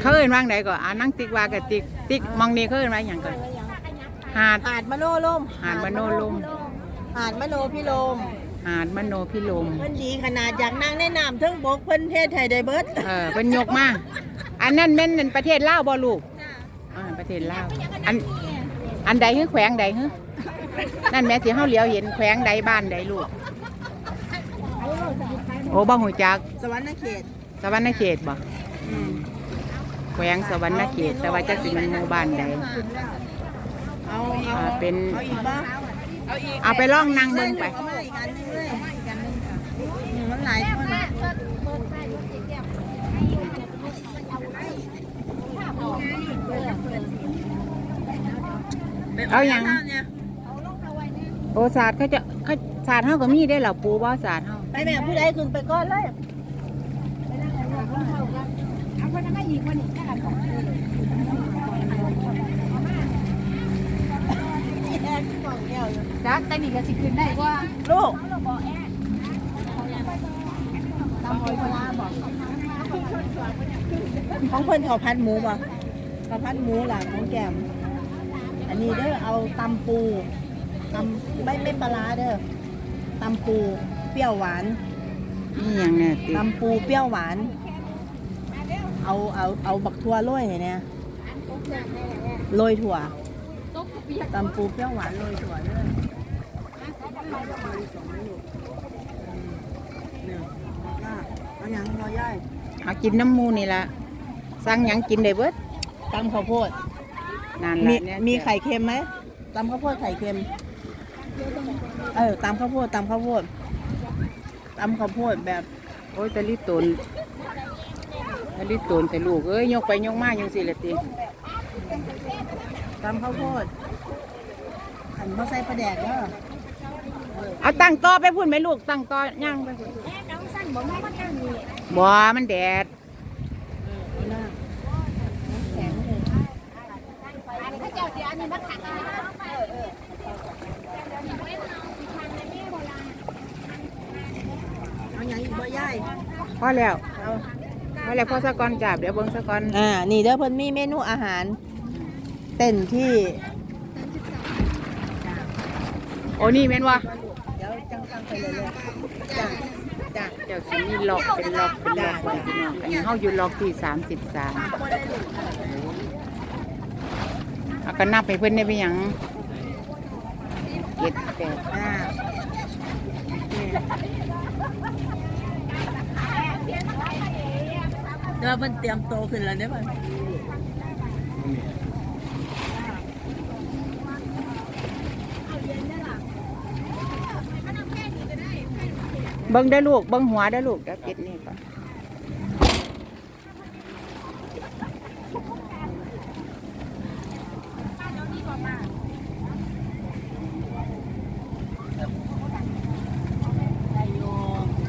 เขาเอิ้นว่าไงก่อนอ่านั่งติ๊กว่ากับติ๊กติ๊กมองนี่เขาเอิ้นว่าอย่างก่อนหาด หาดมโนลมหาดมโนลม หาดมโนพิลมหาดมโนพิลมเพิ่นดีขนาดอยากนั่งในน้ำเทั้งบกเพิ่นเทศไทยได้เบิดเออเป็นยกมาอันนั้นแม่นประเทศลาวบ่ลูกอ่าประเทศลาวอันอันใดคือแขวงใดคือนั่นแม่สิเฮาเหลียวเห็นแขวงใดบ้านใดลูก โอ้บ่ฮู้จักสวรรค์เขตสวรรณเขตบ่อืม แขวงสวรรณเขตแต่ว่าจักสิมันหมู่บ้านใดเอาเอาอ่าเป็นเอาอีกบ้างเอาไปล่องนั่งเบิ่งไป เอามาอีกอันหนึงเลยอีกอันหนึงค่ะอืมมันหลายคนเอาอย่าง เนี่ยโอ้ศาสตร์เขาจะเขาศาสตร์เฮาก็มีได้เหรอปูบ่ศาสตร์เฮาไปแม่ผู้ใดขึ้นไปก่อนเลย จักแต่นี่ก็สิขึ้นได้กว่าลูกตามหอยปลาบอกของเพิ่นเขาพัดหมูป่ะเขาพัดหมูหลังของแกม อันนี้เด้อเอาตำปูตำไม่ไม่ปลาร้าเด้อตำปูเปรี้ยวหวานนี่หยังเนี่ยติตำปูเปรี้ยวหวาน เอาเอาเอาบักทั่วโรยให้เนี่ยโรยถั่วตำปูเปรี้ยวหวานโรยถั่วเด้อเนี่ยอะเอาหยังรอย่ายเอากินน้ำหมูนี่ล่ะสั่งหยังกินได้เบิดตำข้าวโพดนั่นมีล่ะเนี่ยมีไข่เค็มไหมตำข้าวโพดไข่เค็ม เออตำข้าวโพดตำข้าวโพดตำข้าวโพดแบบ โอ้ยตะลิตน ตะลิตนแต่ลูก เอ้ยยกไปยกมาจังซี่ล่ะติตำข้าวโพดอันเขาใส่ปลาแดกเด้อเอาตั้งต่อไปพุ่นไหมลูกตั้งต่อย่างไปพุ่นบ่มันแดดเอาหน้าแข็งเลยถ้าเจ้าเสียอันนี้มาขังอันนี้ เอาหยังอีกบ่ย่ายพอแล้วเอาพอแล้วพอสะก่อนจับเดี๋ยวเบิ่งสะก่อนอ่า นี่เด้อเพิ่นมีเมนูอาหาร เต้นที่ โอ้นี่แม่นบ่เดี๋ยวจังจังไปเลยเลยจ้าจ้าเจ้าสิมีล็อกเป็นล็อกเป็นล็อกไว้พี่น้องอันนี้เฮาอยู่ล็อกที่33เอาก็นับให้เพิ่นได้ไปหยังเจ็ด แต่ว่าเดี๋ยวมันเตรียมโตขึ้นแล้วเนี่ยมันเบิ้งได้ลูกเบิ้งหัวได้ลูกเดี๋ยวปิดนี่ก่อน